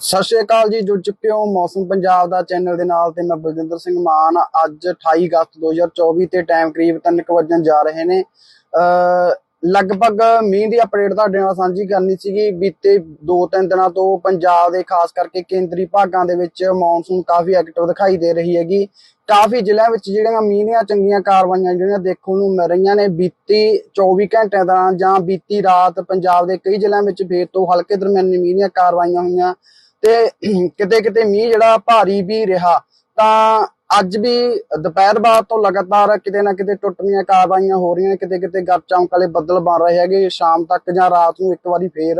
ਸਤਿ ਸ਼੍ਰੀ ਅਕਾਲ ਜੀ, ਜੁੜ ਚੁੱਕੇ ਹੋ ਮੌਸਮ ਪੰਜਾਬ ਦਾ ਚੈਨਲ ਦੇ ਨਾਲ ਤੇ ਮੈਂ ਬਲਜਿੰਦਰ ਸਿੰਘ ਮਾਨ। ਅੱਜ 28 ਅਗਸਤ 2024 ਤੇ ਟਾਈਮ ਕਰੀਬ 3:00 ਵਜਣ ਜਾ ਰਹੇ ਨੇ। ਲਗਭਗ ਮੀਂਹ ਦੀ ਅਪਡੇਟ ਤੁਹਾਡੇ ਨਾਲ ਸਾਂਝੀ ਕਰਨੀ ਸੀਗੀ। ਬੀਤੇ 2-3 ਦਿਨਾਂ ਤੋਂ ਪੰਜਾਬ ਦੇ ਖਾਸ ਕਰਕੇ ਕੇਂਦਰੀ ਭਾਗਾਂ ਦੇ ਵਿੱਚ ਮੌਨਸੂਨ ਕਾਫੀ ਐਕਟਿਵ ਦਿਖਾਈ ਦੇ ਰਹੀ ਹੈਗੀ। ਕਾਫੀ ਜ਼ਿਲ੍ਹਿਆਂ ਵਿੱਚ ਜਿਹੜੀਆਂ ਮੀਂਹ ਦੀਆਂ ਚੰਗੀਆਂ ਕਾਰਵਾਈਆਂ ਜਿਹੜੀਆਂ ਦੇਖਣ ਨੂੰ ਮਿਲ ਰਹੀਆਂ ਨੇ, ਬੀਤੀ 24 ਘੰਟਿਆਂ ਦੌਰਾਨ ਜਾਂ ਬੀਤੀ ਰਾਤ ਪੰਜਾਬ ਦੇ ਕਈ ਜ਼ਿਲ੍ਹਿਆਂ ਵਿੱਚ ਫੇਰ ਤੋਂ ਹਲਕੇ ਦਰਮਿਆਨੀ ਮੀਂਹ ਦੀਆਂ ਕਾਰਵਾਈਆਂ ਹੋਈਆਂ। ਤੇ ਕਿਤੇ ਕਿਤੇ ਮੀਂਹ ਜਿਹੜਾ ਭਾਰੀ ਵੀ ਰਿਹਾ, ਤਾਂ ਅੱਜ ਵੀ ਦੁਪਹਿਰ ਬਾਅਦ ਤੋਂ ਲਗਾਤਾਰ ਕਿਤੇ ਨਾ ਕਿਤੇ ਟੁੱਟਵੀਆਂ ਕਾਰਵਾਈਆਂ ਹੋ ਰਹੀਆਂ ਕਿਤੇ ਕਿਤੇ ਗੱਜ ਵਾਲੇ ਬੱਦਲ ਬਣ ਰਹੇ ਹੈਗੇ, ਸ਼ਾਮ ਤੱਕ ਜਾਂ ਰਾਤ ਨੂੰ ਇੱਕ ਵਾਰੀ ਫੇਰ,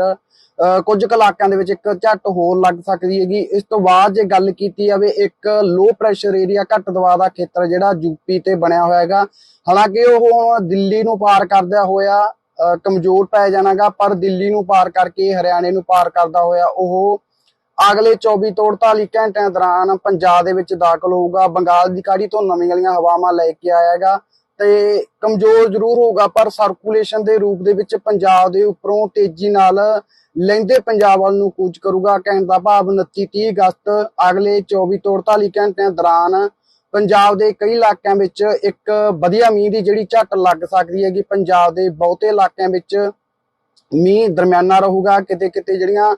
ਅਹ, ਕੁਝ ਇਲਾਕਿਆਂ ਦੇ ਵਿੱਚ ਇੱਕ ਝੱਟ ਹੋਰ ਲੱਗ ਸਕਦੀ ਹੈਗੀ। ਇਸ ਤੋਂ ਬਾਅਦ ਜੇ ਗੱਲ ਕੀਤੀ ਜਾਵੇ, ਇੱਕ ਲੋ ਪ੍ਰੈਸ਼ਰ ਏਰੀਆ ਘੱਟ ਦਬਾਅ ਦਾ ਖੇਤਰ ਜਿਹੜਾ ਯੂਪੀ ਤੇ ਬਣਿਆ ਹੋਇਆ ਹੈਗਾ, ਹਾਲਾਂਕਿ ਉਹ ਦਿੱਲੀ ਨੂੰ ਪਾਰ ਕਰਦਾ ਹੋਇਆ, ਅਹ, ਕਮਜ਼ੋਰ ਪੈ ਜਾਣਾਗਾ, ਪਰ ਦਿੱਲੀ ਨੂੰ ਪਾਰ ਕਰਕੇ ਹਰਿਆਣੇ ਨੂੰ ਪਾਰ ਕਰਦਾ ਹੋਇਆ ਉਹ ਅਗਲੇ 24 ਤੋਂ 48 ਘੰਟਿਆਂ ਦੌਰਾਨ ਪੰਜਾਬ ਦੇ ਵਿੱਚ ਦਾਖਲ ਹੋਊਗਾ। ਬੰਗਾਲ ਦੀ ਖਾੜੀ ਤੋਂ ਨਵੀਂ ਵਾਲੀਆਂ ਹਵਾਵਾਂ ਲੈ ਕੇ ਆਏਗਾ ਤੇ ਕਮਜ਼ੋਰ ਜ਼ਰੂਰ ਹੋਊਗਾ, ਪਰ ਸਰਕੂਲੇਸ਼ਨ ਦੇ ਰੂਪ ਦੇ ਵਿੱਚ ਪੰਜਾਬ ਦੇ ਉੱਪਰੋਂ ਤੇਜ਼ੀ ਨਾਲ ਲੈਂਦੇ ਪੰਜਾਬ ਵੱਲ ਨੂੰ ਕੂਚ ਕਰੂਗਾ। ਕਹਿਣ ਦਾ ਭਾਵ 29 30 ਅਗਸਤ ਅਗਲੇ 24 ਤੋਂ 48 ਘੰਟਿਆਂ ਦੌਰਾਨ ਪੰਜਾਬ ਦੇ ਕਈ ਇਲਾਕਿਆਂ ਵਿੱਚ ਇੱਕ ਵਧੀਆ ਮੀਂਹ ਦੀ ਜਿਹੜੀ ਝੱਟ ਲੱਗ ਸਕਦੀ ਹੈਗੀ। ਪੰਜਾਬ ਦੇ ਬਹੁਤੇ ਇਲਾਕਿਆਂ ਵਿੱਚ ਮੀਂਹ ਦਰਮਿਆਨਾ ਰਹੂਗਾ। ਕਿਤੇ ਕਿਤੇ ਜਿਹੜੀਆਂ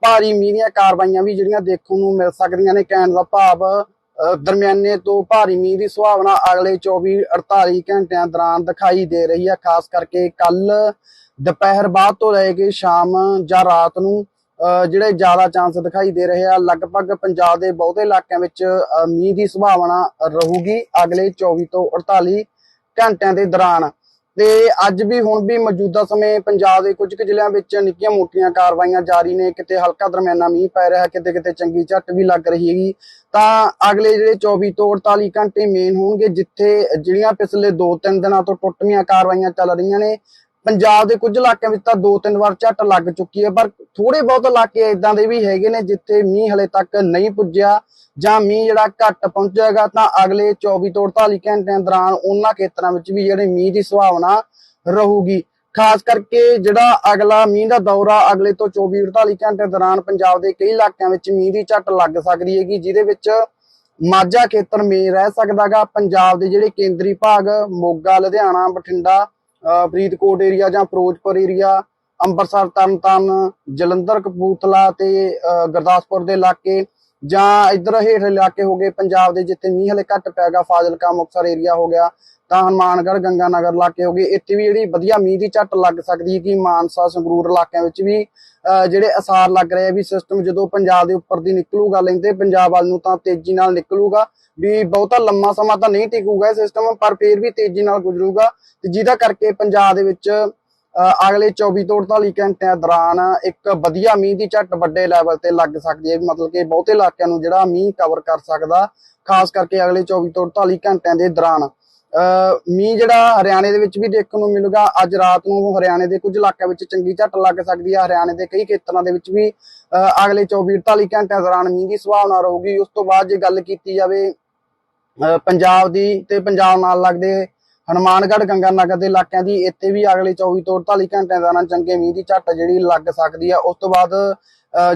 ਭਾਰੀ ਮੀਂਹ ਦੀਆਂ ਕਾਰਵਾਈਆਂ ਵੀ ਜਿਹੜੀਆਂ ਦੇਖਣ ਨੂੰ ਮਿਲ ਸਕਦੀਆਂ ਨੇ, ਕਹਿਣ ਦਾ ਭਾਵ ਦਰਮਿਆਨੇ ਤੋਂ ਭਾਰੀ ਮੀਂਹ ਦੀ ਸੁਭਾਵਨਾ ਅਗਲੇ 24 48 ਘੰਟਿਆਂ ਦੌਰਾਨ ਦਿਖਾਈ ਦੇ ਰਹੀ ਹੈ। ਖਾਸ ਕਰਕੇ ਕੱਲ ਦੁਪਹਿਰ ਬਾਅਦ ਤੋਂ ਲੈ ਕੇ ਸ਼ਾਮ ਜਾਂ ਰਾਤ ਨੂੰ ਜਿਹੜੇ ਜ਼ਿਆਦਾ ਚਾਂਸ ਦਿਖਾਈ ਦੇ ਰਹੇ ਆ, ਲਗਭਗ ਪੰਜਾਬ ਦੇ ਬਹੁਤੇ ਇਲਾਕਿਆਂ ਵਿੱਚ ਮੀਂਹ ਦੀ ਸੰਭਾਵਨਾ ਰਹੂਗੀ ਅਗਲੇ 24 ਤੋਂ 48 ਘੰਟਿਆਂ ਦੇ ਦੌਰਾਨ। ਤੇ ਅੱਜ ਵੀ ਹੁਣ ਵੀ ਮੌਜੂਦਾ ਸਮੇਂ ਪੰਜਾਬ ਦੇ ਕੁਝ ਕੁ ਜ਼ਿਲ੍ਹਿਆਂ ਵਿੱਚ ਨਿੱਕੀਆਂ ਮੋਟੀਆਂ ਕਾਰਵਾਈਆਂ ਜਾਰੀ ਨੇ। ਕਿਤੇ ਹਲਕਾ ਦਰਮਿਆਨਾ ਮੀਂਹ ਪੈ ਰਿਹਾ, ਕਿਤੇ ਕਿਤੇ ਚੰਗੀ ਝੱਟ ਵੀ ਲੱਗ ਰਹੀ ਹੈਗੀ। ਤਾਂ ਅਗਲੇ ਜਿਹੜੇ 24 ਤੋਂ 48 ਘੰਟੇ ਮੇਨ ਹੋਣਗੇ, ਜਿੱਥੇ ਜਿਹੜੀਆਂ ਪਿਛਲੇ 2-3 ਦਿਨਾਂ ਤੋਂ ਟੁੱਟਵੀਆਂ ਕਾਰਵਾਈਆਂ ਚੱਲ ਰਹੀਆਂ ਨੇ ਪੰਜਾਬ ਦੇ ਕੁਝ ਇਲਾਕਿਆਂ ਵਿੱਚ ਤਾਂ ਦੋ ਤਿੰਨ ਵਾਰ ਝੱਟ ਲੱਗ ਚੁੱਕੀ ਹੈ, ਪਰ ਥੋੜੇ ਬਹੁਤ ਇਲਾਕੇ ਇਦਾਂ ਦੇ ਵੀ ਹੈਗੇ ਨੇ ਜਿੱਥੇ ਮੀਂਹ ਹਲੇ ਤੱਕ ਨਹੀਂ ਪੁੱਜਿਆ ਜਾਂ ਮੀਂਹ ਜਿਹੜਾ ਘੱਟ ਪਹੁੰਚੇਗਾ ਤਾਂ ਅਗਲੇ 24 ਤੋਂ 48 ਘੰਟਿਆਂ ਦੌਰਾਨ ਉਹਨਾਂ ਖੇਤਰਾਂ ਵਿੱਚ ਵੀ ਜਿਹੜੇ ਮੀਂਹ ਦੀ ਸੰਭਾਵਨਾ ਰਹੂਗੀ। ਖਾਸ ਕਰਕੇ ਜਿਹੜਾ ਅਗਲਾ ਮੀਂਹ ਦਾ ਦੌਰਾ ਅਗਲੇ ਤੋਂ 24 48 ਘੰਟੇ ਦੌਰਾਨ ਪੰਜਾਬ ਦੇ ਕਈ ਇਲਾਕਿਆਂ ਵਿੱਚ ਮੀਂਹ ਦੀ ਝੱਟ ਲੱਗ ਸਕਦੀ ਹੈਗੀ, ਜਿਹਦੇ ਵਿੱਚ ਮਾਝਾ ਖੇਤਰ ਮੇਨ ਰਹਿ ਸਕਦਾਗਾ ਪੰਜਾਬ ਦੇ ਜਿਹੜੇ ਕੇਂਦਰੀ ਭਾਗ ਮੋਗਾ, ਲੁਧਿਆਣਾ, ਬਠਿੰਡਾ ਫਰੀਦਕੋਟ ਏਰੀਆ ਜਾਂ ਫਿਰੋਜ਼ਪੁਰ ਏਰੀਆ ਅੰਮ੍ਰਿਤਸਰ ਤਰਨਤਾਰਨ ਜਲੰਧਰ ਕਪੂਰਥਲਾ ਤੇ ਗੁਰਦਾਸਪੁਰ ਦੇ ਇਲਾਕੇ ਜਾਂ ਇਧਰ ਹੇਠ ਇਲਾਕੇ ਹੋ ਗਏ, ਪੰਜਾਬ ਦੇ ਜਿੱਥੇ ਮੀਂਹ ਹਲੇ ਘੱਟ ਪੈਗਾ ਫਾਜ਼ਿਲਕਾ, ਮੁਕਤਸਰ ਏਰੀਆ ਹੋ ਗਿਆ, ਤਾਂ ਹਨੂਮਾਨਗੜ੍ਹ, ਗੰਗਾਨਗਰ ਇਲਾਕੇ ਹੋ ਗਏ, ਇੱਥੇ ਵੀ ਜਿਹੜੀ ਵਧੀਆ ਮੀਂਹ ਦੀ ਝੱਟ ਲੱਗ ਸਕਦੀ ਹੈ ਕਿ ਮਾਨਸਾ, ਸੰਗਰੂਰ ਇਲਾਕਿਆਂ ਵਿੱਚ ਵੀ, ਅਹ, ਜਿਹੜੇ ਅਸਾਰ ਲੱਗ ਰਹੇ ਆ ਵੀ ਸਿਸਟਮ ਜਦੋਂ ਪੰਜਾਬ ਦੇ ਉੱਪਰ ਦੀ ਨਿਕਲੂਗਾ ਲੈਂਦੇ, ਪੰਜਾਬ ਵੱਲ ਨੂੰ ਤਾਂ ਤੇਜ਼ੀ ਨਾਲ ਨਿਕਲੂਗਾ, ਵੀ ਬਹੁਤਾ ਲੰਮਾ ਸਮਾਂ ਤਾਂ ਨਹੀਂ ਟਿਕੂਗਾ ਇਹ ਸਿਸਟਮ ਪਰ ਫਿਰ ਵੀ ਤੇਜ਼ੀ ਨਾਲ ਗੁਜ਼ਰੂਗਾ, ਤੇ ਜਿਹਦਾ ਕਰਕੇ ਪੰਜਾਬ ਦੇ ਵਿੱਚ ਅਗਲੇ 24 ਤੋਂ 48 ਘੰਟਿਆਂ ਦੌਰਾਨ ਇੱਕ ਵਧੀਆ ਮੀਂਹ ਦੀ ਝੱਟ ਵੱਡੇ ਲੈਵਲ ਤੇ ਲੱਗ ਸਕਦੀ ਹੈ ਮਤਲਬ ਕਿ ਬਹੁਤੇ ਇਲਾਕਿਆਂ ਨੂੰ ਜਿਹੜਾ ਮੀਂਹ ਕਵਰ ਕਰ ਸਕਦਾ, ਖਾਸ ਕਰਕੇ ਅਗਲੇ 24 ਤੋਂ 48 ਘੰਟਿਆਂ ਦੇ ਦੌਰਾਨ। ਮੀਂਹ ਜਿਹੜਾ ਹਰਿਆਣੇ ਦੇ ਵਿੱਚ ਵੀ ਦੇਖਣ ਨੂੰ ਮਿਲੂਗਾ, ਅੱਜ ਰਾਤ ਨੂੰ ਹਰਿਆਣੇ ਦੇ ਕੁਝ ਇਲਾਕਿਆਂ ਵਿੱਚ ਚੰਗੀ ਝੱਟ ਲੱਗ ਸਕਦੀ ਹੈ, ਹਰਿਆਣੇ ਦੇ ਕਈ ਖੇਤਰਾਂ ਦੇ ਵਿੱਚ ਵੀ, ਅਹ ਅਗਲੇ 24 48 ਘੰਟਿਆਂ ਦੌਰਾਨ ਮੀਂਹ ਦੀ ਸੰਭਾਵਨਾ ਰਹੂਗੀ। ਉਸ ਤੋਂ ਬਾਅਦ ਜੇ ਗੱਲ ਕੀਤੀ ਜਾਵੇ ਪੰਜਾਬ ਦੀ ਤੇ ਪੰਜਾਬ ਨਾਲ ਲੱਗਦੇ ਹਨੂਮਾਨਗੜ੍ਹ ਗੰਗਾਨਗਰ ਦੇ ਇਲਾਕਿਆਂ ਦੀ, ਇੱਥੇ ਵੀ ਅਗਲੇ 24 ਤੋਂ 48 ਘੰਟਿਆਂ ਦੌਰਾਨ ਚੰਗੇ ਮੀਂਹ ਦੀ ਝੱਟ ਜਿਹੜੀ ਲੱਗ ਸਕਦੀ ਆ। ਉਸ ਤੋਂ ਬਾਅਦ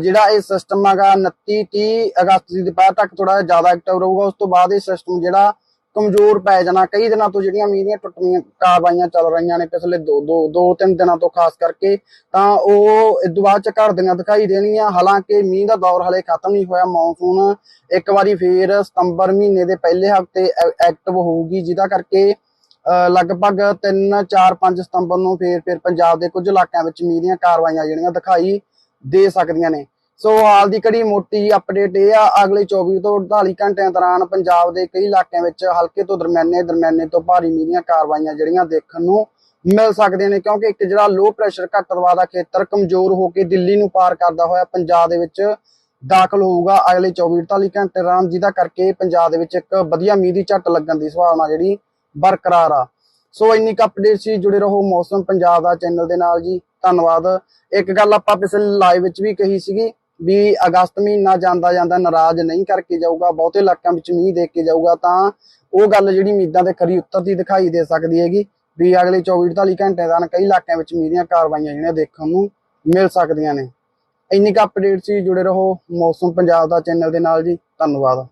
ਜਿਹੜਾ ਇਹ ਸਿਸਟਮ ਹੈਗਾ 29 30 ਅਗਸਤ ਦੀ ਦੁਪਹਿਰ ਤੱਕ ਥੋੜਾ ਜ਼ਿਆਦਾ ਐਕਟਿਵ ਰਹੂਗਾ। ਉਸ ਤੋਂ ਬਾਅਦ ਇਹ ਸਿਸਟਮ ਜਿਹੜਾ ਕਮਜ਼ੋਰ ਪੈ ਜਾਣਾ। ਕਈ ਦਿਨਾਂ ਤੋਂ ਜਿਹੜੀਆਂ ਮੀਂਹ ਦੀਆਂ ਟੁੱਟਵੀਆਂ ਕਾਰਵਾਈਆਂ ਚੱਲ ਰਹੀਆਂ ਨੇ ਪਿਛਲੇ ਦੋ ਦੋ ਦੋ, ਤਿੰਨ ਦਿਨਾਂ ਤੋਂ ਖਾਸ ਕਰਕੇ, ਤਾਂ ਉਹ ਇਸ ਤੋਂ ਬਾਅਦ ਚ ਘੜਦੀਆਂ ਦਿਖਾਈ ਦੇਣਗੀਆਂ। ਹਾਲਾਂਕਿ ਮੀਂਹ ਦਾ ਦੌਰ ਹਲੇ ਖਤਮ ਨਹੀਂ ਹੋਇਆ। ਮੌਨਸੂਨ ਇੱਕ ਵਾਰੀ ਫੇਰ ਸਤੰਬਰ ਮਹੀਨੇ ਦੇ ਪਹਿਲੇ ਹਫ਼ਤੇ ਐਕਟਿਵ ਹੋਊਗੀ। ਜਿਹਦਾ ਕਰਕੇ ਲਗਭਗ 3 4 5 ਸਤੰਬਰ ਨੂੰ ਫੇਰ ਫੇਰ ਪੰਜਾਬ ਦੇ ਕੁਝ ਇਲਾਕਿਆਂ ਵਿੱਚ ਮੀਂਹ ਦੀਆਂ ਕਾਰਵਾਈਆਂ ਜਿਹੜੀਆਂ ਦਿਖਾਈ ਦੇ ਸਕਦੀਆਂ ਨੇ। ਸੋ ਹਾਲ ਦੀ ਕੜੀ ਮੋਟੀ ਅਪਡੇਟ ਇਹ ਆ, ਅਗਲੇ 24 ਤੋਂ 48 ਘੰਟਿਆਂ ਦੌਰਾਨ ਪੰਜਾਬ ਦੇ ਕਈ ਇਲਾਕਿਆਂ ਵਿੱਚ ਹਲਕੇ ਤੋਂ ਦਰਮਿਆਨੇ ਦਰਮਿਆਨੇ ਤੋਂ ਭਾਰੀ ਮੀਂਹ ਦੀਆਂ ਕਾਰਵਾਈਆਂ ਜਿਹੜੀਆਂ ਦੇਖਣ ਨੂੰ ਮਿਲ ਸਕਦੀਆਂ ਨੇ, ਕਿਉਂਕਿ ਇੱਕ ਜਿਹੜਾ ਲੋ ਪ੍ਰੈਸ਼ਰ ਘੱਟ ਦਬਾਅ ਦਾ ਖੇਤਰ ਕਮਜ਼ੋਰ ਹੋ ਕੇ ਦਿੱਲੀ ਨੂੰ ਪਾਰ ਕਰਦਾ ਹੋਇਆ ਪੰਜਾਬ ਦੇ ਵਿੱਚ ਦਾਖਲ ਹੋਊਗਾ ਅਗਲੇ 24 48 ਘੰਟੇ ਦੌਰਾਨ, ਜਿਹਦਾ ਕਰਕੇ ਪੰਜਾਬ ਦੇ ਵਿੱਚ ਇੱਕ ਵਧੀਆ ਮੀਂਹ ਦੀ ਝੱਟ ਲੱਗਣ ਦੀ ਸੰਭਾਵਨਾ ਜਿਹੜੀ ਬਰਕਰਾਰ ਆ। ਸੋ ਇੰਨੀ ਕੁ ਅਪਡੇਟ ਸੀ, ਜੁੜੇ ਰਹੋ ਮੌਸਮ ਪੰਜਾਬ ਦਾ ਚੈਨਲ ਦੇ ਨਾਲ ਜੀ। ਧੰਨਵਾਦ। ਇੱਕ ਗੱਲ ਆਪਾਂ ਪਿਛਲੇ ਲਾਈਵ ਵਿੱਚ ਵੀ ਕਹੀ ਸੀਗੀ ਵੀ ਅਗਸਤ ਮਹੀਨਾ ਜਾਂਦਾ ਜਾਂਦਾ ਨਾਰਾਜ਼ ਨਹੀਂ ਕਰਕੇ ਜਾਊਗਾ, ਬਹੁਤੇ ਇਲਾਕਿਆਂ ਵਿੱਚ ਮੀਂਹ ਦੇਖ ਕੇ ਜਾਊਗਾ, ਤਾਂ ਉਹ ਗੱਲ ਜਿਹੜੀ ਉਮੀਦਾਂ ਦੇ ਖਰੀ ਉਤਰਦੀ ਦਿਖਾਈ ਦੇ ਸਕਦੀ ਹੈਗੀ ਵੀ ਅਗਲੇ 24 48 ਘੰਟੇ ਦਾ ਕਈ ਇਲਾਕਿਆਂ ਵਿੱਚ ਮੀਂਹ ਦੀਆਂ ਕਾਰਵਾਈਆਂ ਜਿਹੜੀਆਂ ਦੇਖਣ ਨੂੰ ਮਿਲ ਸਕਦੀਆਂ ਨੇ। ਇੰਨੀ ਕੁ ਅਪਡੇਟ ਸੀ, ਜੁੜੇ ਰਹੋ ਮੌਸਮ ਪੰਜਾਬ ਦਾ ਚੈਨਲ ਦੇ ਨਾਲ ਜੀ। ਧੰਨਵਾਦ।